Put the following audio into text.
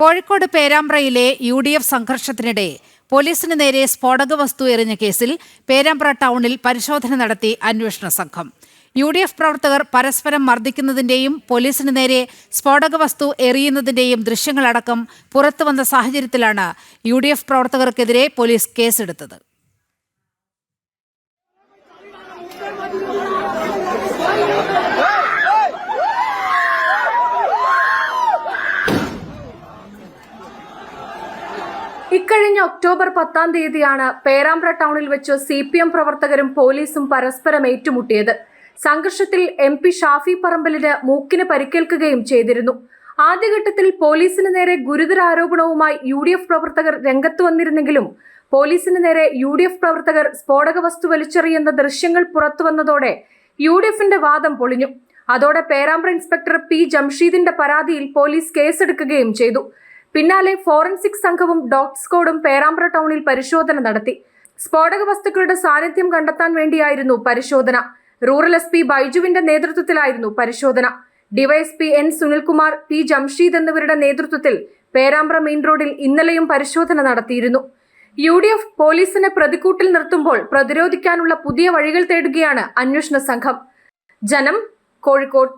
കോഴിക്കോട് പേരാമ്പ്രയിലെ U D F സംഘർഷത്തിനിടെ പോലീസിന് നേരെ സ്ഫോടക വസ്തു എറിഞ്ഞ കേസിൽ പേരാമ്പ്ര ടൗണിൽ പരിശോധന നടത്തി അന്വേഷണ സംഘം. യു ഡി എഫ് പ്രവർത്തകർ പരസ്പരം മർദ്ദിക്കുന്നതിന്റെയും പോലീസിന് നേരെ സ്ഫോടക വസ്തു എറിയുന്നതിന്റെയും ദൃശ്യങ്ങളടക്കം പുറത്തുവന്ന സാഹചര്യത്തിലാണ് യു ഡി എഫ് പ്രവർത്തകർക്കെതിരെ പോലീസ് കേസെടുത്തത്. ഇക്കഴിഞ്ഞ ഒക്ടോബർ പത്താം തീയതിയാണ് പേരാമ്പ്ര ടൗണിൽ വെച്ച് സി പി എം പ്രവർത്തകരും പോലീസും പരസ്പരം ഏറ്റുമുട്ടിയത്. സംഘർഷത്തിൽ എം പി ഷാഫി പറമ്പലിന് മൂക്കിന് പരിക്കേൽക്കുകയും ചെയ്തിരുന്നു. ആദ്യഘട്ടത്തിൽ പോലീസിന് നേരെ ഗുരുതര ആരോപണവുമായി യു ഡി എഫ് പ്രവർത്തകർ രംഗത്ത് വന്നിരുന്നെങ്കിലും പോലീസിന് നേരെ യു ഡി എഫ് പ്രവർത്തകർ സ്ഫോടക വസ്തു വലിച്ചെറിയുന്ന ദൃശ്യങ്ങൾ പുറത്തുവന്നതോടെ യു ഡി എഫിന്റെ വാദം പൊളിഞ്ഞു. അതോടെ പേരാമ്പ്ര ഇൻസ്പെക്ടർ പി ജംഷീദിന്റെ പരാതിയിൽ പോലീസ് കേസെടുക്കുകയും ചെയ്തു. പിന്നാലെ ഫോറൻസിക് സംഘവും ഡോഗ് സ്ക്വാഡും പേരാമ്പ്ര ടൗണിൽ പരിശോധന നടത്തി. സ്ഫോടക വസ്തുക്കളുടെ സാന്നിധ്യം കണ്ടെത്താൻ വേണ്ടിയായിരുന്നു പരിശോധന. റൂറൽ എസ് പി ബൈജുവിന്റെ നേതൃത്വത്തിലായിരുന്നു പരിശോധന. DYSP N Sunilkumar P Jamsheed എന്നിവരുടെ നേതൃത്വത്തിൽ പേരാമ്പ്ര മെയിൻ റോഡിൽ ഇന്നലെയും പരിശോധന നടത്തിയിരുന്നു. യു ഡി എഫ് പോലീസിനെ പ്രതിക്കൂട്ടിൽ നിർത്തുമ്പോൾ പ്രതിരോധിക്കാനുള്ള പുതിയ വഴികൾ തേടുകയാണ് അന്വേഷണ സംഘം. ജനം കോഴിക്കോട്.